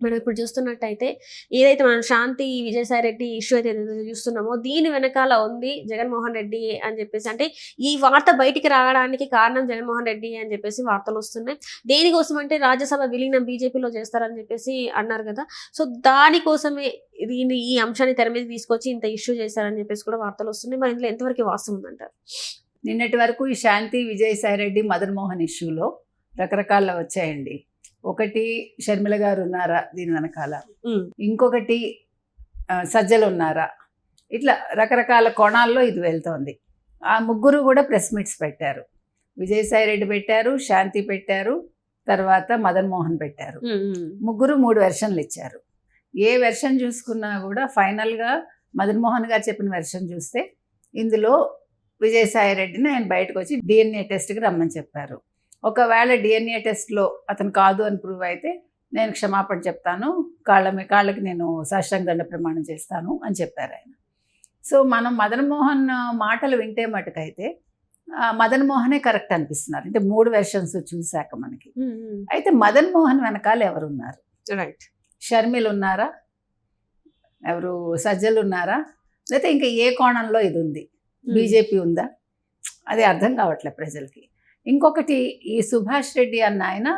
మనం ఇప్పుడు చూస్తున్నట్టయితే ఏదైతే మనం శాంతి విజయసాయి రెడ్డి ఇష్యూ అయితే ఏదైతే చూస్తున్నామో దీని వెనకాల ఉంది జగన్మోహన్ రెడ్డి అని చెప్పేసి. అంటే ఈ వార్త బయటికి రావడానికి కారణం జగన్మోహన్ రెడ్డి అని చెప్పేసి వార్తలు వస్తున్నాయి. దేనికోసం అంటే రాజ్యసభ విలీనం బీజేపీలో చేస్తారని చెప్పేసి అన్నారు కదా. సో దానికోసమే దీన్ని ఈ అంశాన్ని తెర మీద తీసుకొచ్చి ఇంత ఇష్యూ చేశారని చెప్పేసి కూడా వార్తలు వస్తున్నాయి. మరి ఇందులో ఎంతవరకు వాస్తవం ఉందంటారు? నిన్నటి వరకు ఈ శాంతి విజయసాయి రెడ్డి మదన్ మోహన్ ఇష్యూలో రకరకాల వచ్చాయండి. ఒకటి షర్మిల గారు ఉన్నారా దీని వెనకాల? ఇంకొకటి సజ్జలు ఉన్నారా? ఇట్లా రకరకాల కోణాల్లో ఇది వెళ్తోంది. ఆ ముగ్గురు కూడా ప్రెస్ మీట్స్ పెట్టారు. విజయసాయి రెడ్డి పెట్టారు శాంతి పెట్టారు తర్వాత మదన్ మోహన్ పెట్టారు. ముగ్గురు మూడు వెర్షన్లు ఇచ్చారు. ఏ వెర్షన్ చూసుకున్నా కూడా ఫైనల్గా మదన్ మోహన్ గారు చెప్పిన వెర్షన్ చూస్తే ఇందులో విజయసాయి రెడ్డిని ఆయన బయటకు వచ్చి డిఎన్ఏ టెస్ట్కి రమ్మని చెప్పారు. ఒకవేళ డిఎన్ఏ టెస్ట్లో అతను కాదు అని ప్రూవ్ అయితే నేను క్షమాపణ చెప్తాను. కాళ్ళ మీ కాళ్ళకి నేను సాష్టాంగ ప్రమాణం చేస్తాను అని చెప్పారు ఆయన. సో మనం మదన్ మోహన్ మాటలు వింటే మటుకైతే మదన్ మోహనే కరెక్ట్ అనిపిస్తున్నారు. అంటే మూడు వెర్షన్స్ చూశాక మనకి. అయితే మదన్ మోహన్ వెనకాల ఎవరున్నారు? రైట్ షర్మిలు ఉన్నారా? ఎవరు? సజ్జలు ఉన్నారా? లేకపోతే ఇంకా ఏ కోణంలో ఇది ఉంది? బీజేపీ ఉందా? అది అర్థం కావట్లే ప్రజలకి. ఇంకొకటి ఈ సుభాష్ రెడ్డి అన్న ఆయన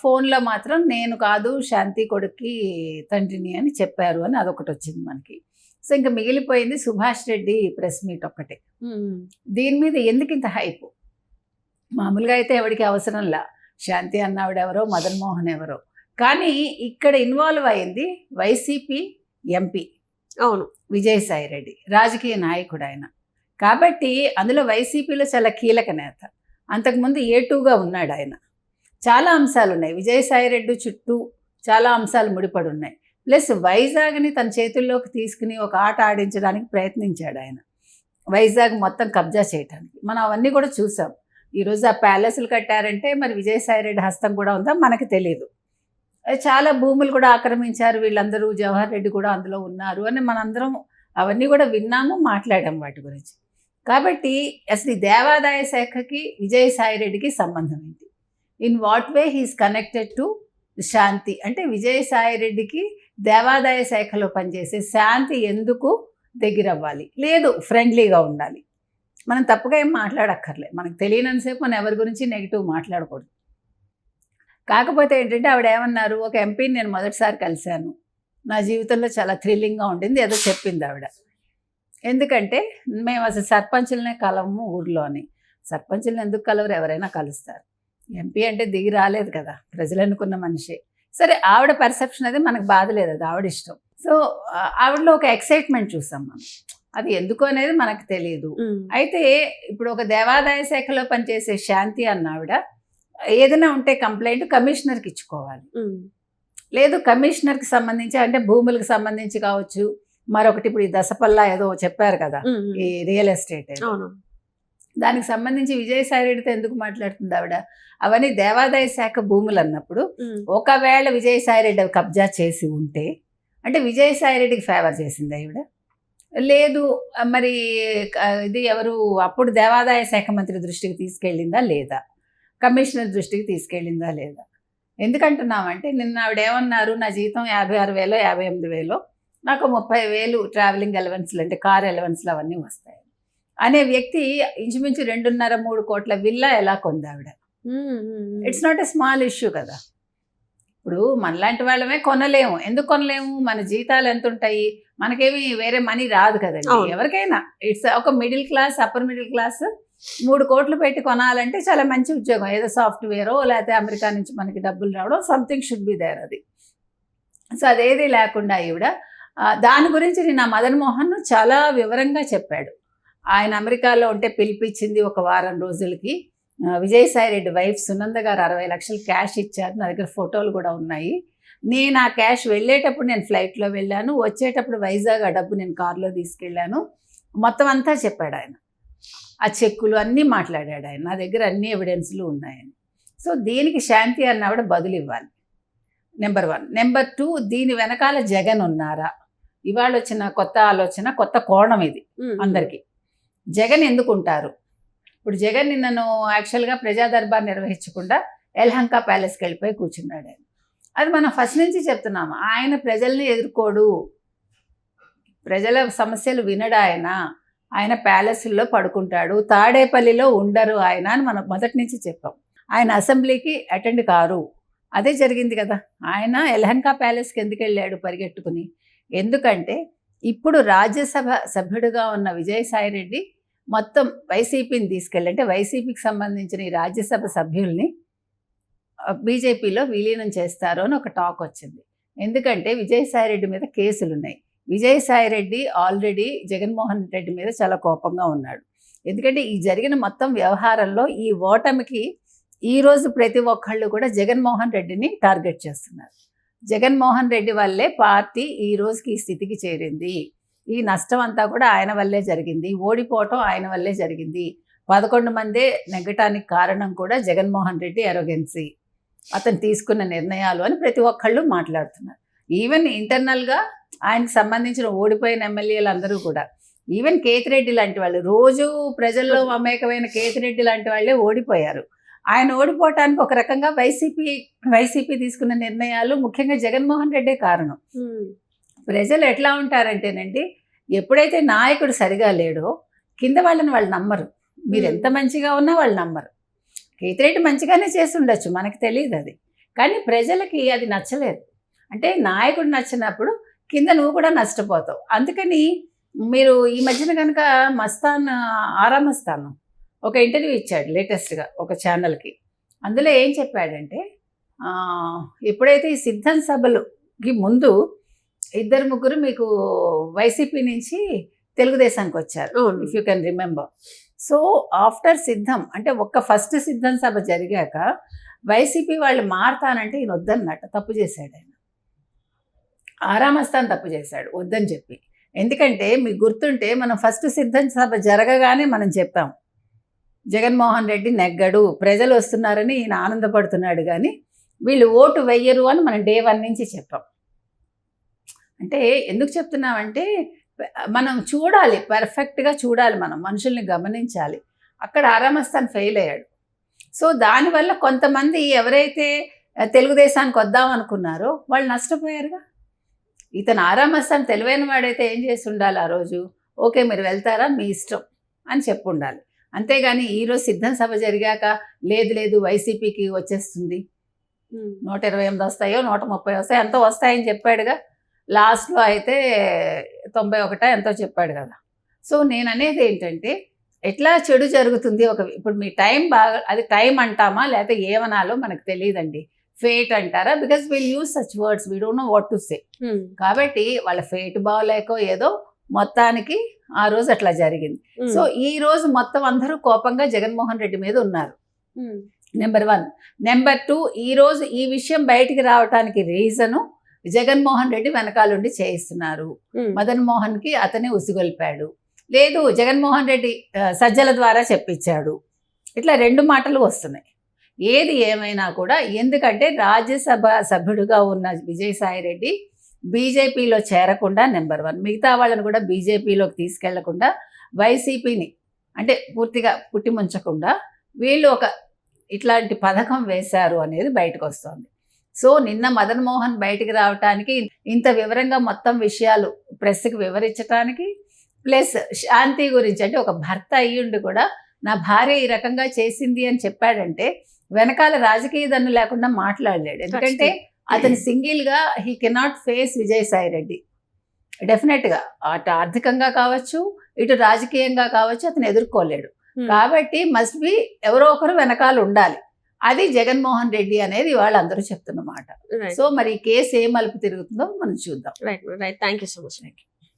ఫోన్లో మాత్రం నేను కాదు శాంతి కొడుక్కి తండ్రిని అని చెప్పారు అని అదొకటి వచ్చింది మనకి. సో ఇంకా మిగిలిపోయింది సుభాష్ రెడ్డి ప్రెస్ మీట్ ఒక్కటే. దీని మీద ఎందుకు ఇంత హైప్? మామూలుగా అయితే ఎవరికి అవసరంలా శాంతి అన్నావిడెవరో మదన్ మోహన్ ఎవరో. కానీ ఇక్కడ ఇన్వాల్వ్ అయింది వైసీపీ ఎంపీ అవును. విజయసాయి రెడ్డి రాజకీయ నాయకుడు ఆయన. కాబట్టి అందులో వైసీపీలో చాలా కీలక నేత. అంతకుముందు ఏ టూగా ఉన్నాడు ఆయన. చాలా అంశాలు ఉన్నాయి విజయసాయిరెడ్డి చుట్టూ చాలా అంశాలు ముడిపడి ఉన్నాయి ప్లస్ వైజాగ్ని తన చేతుల్లోకి తీసుకుని ఒక ఆట ఆడించడానికి ప్రయత్నించాడు ఆయన. వైజాగ్ మొత్తం కబ్జా చేయడానికి మనం అవన్నీ కూడా చూసాం. ఈరోజు ఆ ప్యాలెస్లు కట్టారంటే మరి విజయసాయి రెడ్డి హస్తం కూడా ఉందా? మనకి తెలియదు చాలా భూములు కూడా ఆక్రమించారు. వీళ్ళందరూ జవహర్ రెడ్డి కూడా అందులో ఉన్నారు అని మనందరం అవన్నీ కూడా విన్నాము మాట్లాడాము వాటి గురించి. కాబట్టి అసలు ఈ దేవాదాయ శాఖకి విజయసాయి రెడ్డికి సంబంధం ఏంటి? In what way he's connected to Shanti? అంటే విజయసాయి రెడ్డికి దేవాదాయ శాఖలో పనిచేసే శాంతి ఎందుకు దగ్గర అవ్వాలి లేదు ఫ్రెండ్లీగా ఉండాలి. మనం తప్పుగా ఏం మాట్లాడక్కర్లే మనకు తెలియనంతసేపు మనం ఎవరి గురించి నెగిటివ్ మాట్లాడకూడదు. కాకపోతే ఏంటంటే ఆవిడ ఏమన్నారు? ఒక ఎంపీని నేను మొదటిసారి కలిశాను. నా జీవితంలో చాలా థ్రిల్లింగ్గా ఉండింది ఏదో చెప్పింది ఆవిడ. ఎందుకంటే మేము అసలు సర్పంచులనే కలవము ఊర్లోని. సర్పంచులను ఎందుకు కలవరు? ఎవరైనా కలుస్తారు. ఎంపీ అంటే దిగి రాలేదు కదా ప్రజలు అనుకున్న మనిషి. సరే ఆవిడ పర్సెప్షన్ అది మనకు బాధ లేదు అది ఆవిడ ఇష్టం. సో ఆవిడలో ఒక ఎక్సైట్మెంట్ చూసాం మనం. అది ఎందుకు అనేది మనకు తెలియదు అయితే ఇప్పుడు ఒక దేవాదాయ శాఖలో పనిచేసే శాంతి అన్న ఆవిడ ఏదైనా ఉంటే కంప్లైంట్ కమిషనర్కి ఇచ్చుకోవాలి. లేదు కమిషనర్కి సంబంధించి అంటే భూములకు సంబంధించి కావచ్చు మరొకటి ఇప్పుడు ఈ దశపల్లా ఏదో చెప్పారు కదా ఈ రియల్ ఎస్టేట్ దానికి సంబంధించి విజయసాయి రెడ్డితో ఎందుకు మాట్లాడుతుంది ఆవిడ? అవన్నీ దేవాదాయ శాఖ భూములు అన్నప్పుడు ఒకవేళ విజయసాయి రెడ్డి అవి కబ్జా చేసి ఉంటే అంటే విజయసాయి రెడ్డికి ఫేవర్ చేసింది ఆవిడ? లేదు మరి ఇది ఎవరు అప్పుడు దేవాదాయ శాఖ మంత్రి దృష్టికి తీసుకెళ్ళిందా లేదా? కమిషనర్ దృష్టికి తీసుకెళ్ళిందా లేదా? ఎందుకంటున్నామంటే నిన్న ఆవిడ ఏమన్నారు? నా జీతం యాభై ఆరు వేలో యాభై ఎనిమిది వేలో నాకు ముప్పై వేలు ట్రావెలింగ్ ఎలవెన్స్లు అంటే కార్ ఎలవెన్స్లు అవన్నీ వస్తాయి. అనే వ్యక్తి ఇంచుమించు రెండున్నర మూడు కోట్ల విల్లా ఎలా కొంది ఆవిడ? It's not a small issue కదా. ఇప్పుడు మనలాంటి వాళ్ళమే కొనలేము. ఎందుకు కొనలేము? మన జీతాలు ఎంత ఉంటాయి? మనకేమి వేరే మనీ రాదు కదండి. ఎవరికైనా. ఇట్స్ ఒక middle class upper middle class మూడు కోట్లు పెట్టి కొనాలంటే చాలా మంచి ఉద్యోగం. ఏదో సాఫ్ట్వేరో లేకపోతే అమెరికా నుంచి మనకి డబ్బులు రావడం సంథింగ్ షుడ్ బి దేర్ అది. సో అదేది లేకుండా ఈవిడ దాని గురించి నేను ఆ మదన్ మోహన్ చాలా వివరంగా చెప్పాడు. ఆయన అమెరికాలో ఉంటే పిలిపించింది ఒక వారం రోజులకి. విజయసాయి రెడ్డి వైఫ్ సునంద గారు అరవై లక్షలు క్యాష్ ఇచ్చారు. నా దగ్గర ఫోటోలు కూడా ఉన్నాయి. నేను ఆ క్యాష్ వెళ్ళేటప్పుడు నేను ఫ్లైట్లో వెళ్ళాను. వచ్చేటప్పుడు వైజాగ్ ఆ డబ్బు నేను కారులో తీసుకెళ్ళాను. మొత్తం అంతా చెప్పాడు ఆయన. ఆ చెక్కులు అన్నీ మాట్లాడాడు ఆయన. నా దగ్గర అన్ని ఎవిడెన్స్లు ఉన్నాయని సో దీనికి శాంతి అన్నవిడ బదులు ఇవ్వాలి నెంబర్ వన్ నెంబర్ టూ దీని వెనకాల జగన్ ఉన్నారా? ఇవాళ వచ్చిన కొత్త ఆలోచన కొత్త కోణం ఇది అందరికీ. జగన్ ఎందుకు ఉంటారు ఇప్పుడు జగన్ నిన్నను యాక్చువల్గా ప్రజా దర్బార్ నిర్వహించకుండా ఎల్హంకా ప్యాలెస్కి వెళ్ళిపోయి కూర్చున్నాడు ఆయన. అది మనం ఫస్ట్ నుంచి చెప్తున్నాము. ఆయన ప్రజల్ని ఎదుర్కోడు. ప్రజల సమస్యలు వినడు ఆయన. ఆయన ప్యాలెస్లో పడుకుంటాడు. తాడేపల్లిలో ఉండరు ఆయన అని మనం మొదటి నుంచి చెప్పాం. ఆయన అసెంబ్లీకి అటెండ్ కారు. అదే జరిగింది కదా. ఆయన ఎలహంకా ప్యాలెస్కి ఎందుకు వెళ్ళాడు పరిగెట్టుకుని ఎందుకంటే ఇప్పుడు రాజ్యసభ సభ్యుడిగా ఉన్న విజయసాయిరెడ్డి మొత్తం వైసీపీని తీసుకెళ్ళి అంటే వైసీపీకి సంబంధించిన ఈ రాజ్యసభ సభ్యుల్ని బీజేపీలో విలీనం చేస్తారు అని ఒక టాక్ వచ్చింది. ఎందుకంటే విజయసాయిరెడ్డి మీద కేసులు ఉన్నాయి విజయసాయిరెడ్డి ఆల్రెడీ జగన్మోహన్ రెడ్డి మీద చాలా కోపంగా ఉన్నాడు. ఎందుకంటే ఈ జరిగిన మొత్తం వ్యవహారంలో ఈ ఓటమికి ఈ రోజు ప్రతి ఒక్కళ్ళు కూడా జగన్మోహన్ రెడ్డిని టార్గెట్ చేస్తున్నారు. జగన్మోహన్ రెడ్డి వల్లే పార్టీ ఈ రోజుకి ఈ స్థితికి చేరింది. ఈ నష్టం అంతా కూడా ఆయన వల్లే జరిగింది. ఓడిపోవటం ఆయన వల్లే జరిగింది. పదకొండు మందే నెగ్గటానికి కారణం కూడా జగన్మోహన్ రెడ్డి ఎరోగెన్సీ అతను తీసుకున్న నిర్ణయాలు అని ప్రతి ఒక్కళ్ళు మాట్లాడుతున్నారు. ఈవెన్ ఇంటర్నల్గా ఆయనకు సంబంధించిన ఓడిపోయిన ఎమ్మెల్యేలు అందరూ కూడా ఈవెన్ కేతిరెడ్డి లాంటి వాళ్ళు రోజు ప్రజల్లో మమేకమైన కేతిరెడ్డి లాంటి వాళ్ళే ఓడిపోయారు. ఆయన ఓడిపోవటానికి ఒక రకంగా వైసీపీ వైసీపీ తీసుకున్న నిర్ణయాలు ముఖ్యంగా జగన్మోహన్ రెడ్డే కారణం. ప్రజలు ఎట్లా ఉంటారంటేనండి ఎప్పుడైతే నాయకుడు సరిగా లేడో కింద వాళ్ళని వాళ్ళు నమ్మరు. మీరు ఎంత మంచిగా ఉన్నా వాళ్ళు నమ్మరు. కేతిరెడ్డి మంచిగానే చేసి ఉండొచ్చు మనకి తెలియదు అది. కానీ ప్రజలకి అది నచ్చలేదు. అంటే నాయకుడు నచ్చినప్పుడు కింద నువ్వు కూడా నష్టపోతావు. అందుకని మీరు ఈ మధ్యన కనుక మస్తాన్ ఆరా మస్తాన్ ఒక ఇంటర్వ్యూ ఇచ్చాడు లేటెస్ట్గా ఒక ఛానల్కి. అందులో ఏం చెప్పాడంటే ఎప్పుడైతే ఈ సిద్ధం సభలుకి ముందు ఇద్దరు ముగ్గురు మీకు వైసీపీ నుంచి తెలుగుదేశానికి వచ్చారు if you can remember so after Siddham అంటే ఒక్క ఫస్ట్ సిద్ధం సభ జరిగాక వైసీపీ వాళ్ళు మారతానంటే ఈయన వద్దన్నట్టు తప్పు చేశాడు ఆయన. ఆరామస్థాన్ తప్పు చేశాడు వద్దని చెప్పి. ఎందుకంటే మీకు గుర్తుంటే మనం ఫస్ట్ సిద్ధం సభ జరగగానే మనం చెప్పాం జగన్మోహన్ రెడ్డి నెగ్గడు ప్రజలు వస్తున్నారని ఈయన ఆనందపడుతున్నాడు కానీ వీళ్ళు ఓటు వెయ్యరు అని మనం డే వన్ నుంచి చెప్పాం. అంటే ఎందుకు చెప్తున్నామంటే మనం చూడాలి పర్ఫెక్ట్గా చూడాలి మనం మనుషుల్ని గమనించాలి. అక్కడ ఆరామస్థాన్ ఫెయిల్ అయ్యాడు. సో దానివల్ల కొంతమంది ఎవరైతే తెలుగుదేశానికి వద్దాం అనుకున్నారో వాళ్ళు నష్టపోయారుగా. ఇతను ఆరామస్థాన్ తెలివైన వాడైతే ఏం చేసి ఉండాలి ఆ రోజు? ఓకే మీరు వెళ్తారా? మీ ఇష్టం అని చెప్పు ఉండాలి. అంతేగాని ఈరోజు సిద్ధం సభ జరిగాక లేదు లేదు వైసీపీకి వచ్చేస్తుంది. నూట ఇరవై ఎనిమిది వస్తాయో నూట ముప్పై వస్తాయో ఎంతో వస్తాయని చెప్పాడుగా. లాస్ట్లో అయితే తొంభై ఒకటో ఎంతో చెప్పాడు కదా. సో నేను అనేది ఏంటంటే ఎట్లా చెడు జరుగుతుంది ఒక ఇప్పుడు మీ టైం బాగా అది టైం అంటామా లేకపోతే ఏమనాలో మనకు తెలియదండి. ఫేట్ అంటారా? Because will use such words we don't know what to say. కాబట్టి వాళ్ళ ఫేట్ బాగలేకో ఏదో మొత్తానికి ఆ రోజు అట్లా జరిగింది. సో ఈ రోజు మొత్తం అందరూ కోపంగా జగన్మోహన్ రెడ్డి మీద ఉన్నారు. నెంబర్ వన్ నెంబర్ టూ ఈరోజు ఈ విషయం బయటికి రావడానికి రీజను జగన్మోహన్ రెడ్డి వెనకాలండి చేయిస్తున్నారు. మదన్ మోహన్కి అతనే ఉసిగొల్పాడు. లేదు జగన్మోహన్ రెడ్డి సజ్జల ద్వారా చెప్పించాడు. ఇట్లా రెండు మాటలు వస్తున్నాయి. ఏది ఏమైనా కూడా ఎందుకంటే రాజ్యసభ సభ్యుడిగా ఉన్న విజయసాయి రెడ్డి బీజేపీలో చేరకుండా నెంబర్ వన్. మిగతా వాళ్ళని కూడా బీజేపీలోకి తీసుకెళ్ళకుండా వైసీపీని అంటే పూర్తిగా పుట్టిముంచకుండా వీళ్ళు ఒక ఇట్లాంటి పథకం వేశారు అనేది బయటకు వస్తుంది. సో నిన్న మదన్ మోహన్ బయటికి రావటానికి ఇంత వివరంగా మొత్తం విషయాలు ప్రెస్కి వివరించడానికి ప్లస్ శాంతి గురించి అంటే ఒక భర్త అయ్యుండి కూడా నా భార్య ఈ రకంగా చేసింది అని చెప్పాడంటే వెనకాల రాజకీయ దన్ను లేకుండా మాట్లాడలేడు. ఎందుకంటే అతను సింగిల్గా he cannot face Vijayasai Reddy. డెఫినెట్గా అటు ఆర్థికంగా కావచ్చు ఇటు రాజకీయంగా కావచ్చు అతను ఎదుర్కోలేడు. కాబట్టి మస్ట్ బి ఎవరో ఒకరు వెనకాల ఉండాలి. అది జగన్మోహన్ రెడ్డి అనేది వాళ్ళు అందరూ చెప్తున్నమాట సో మరి కేసు ఏ మలుపు తిరుగుతుందో మనం చూద్దాం. Right right thank you so much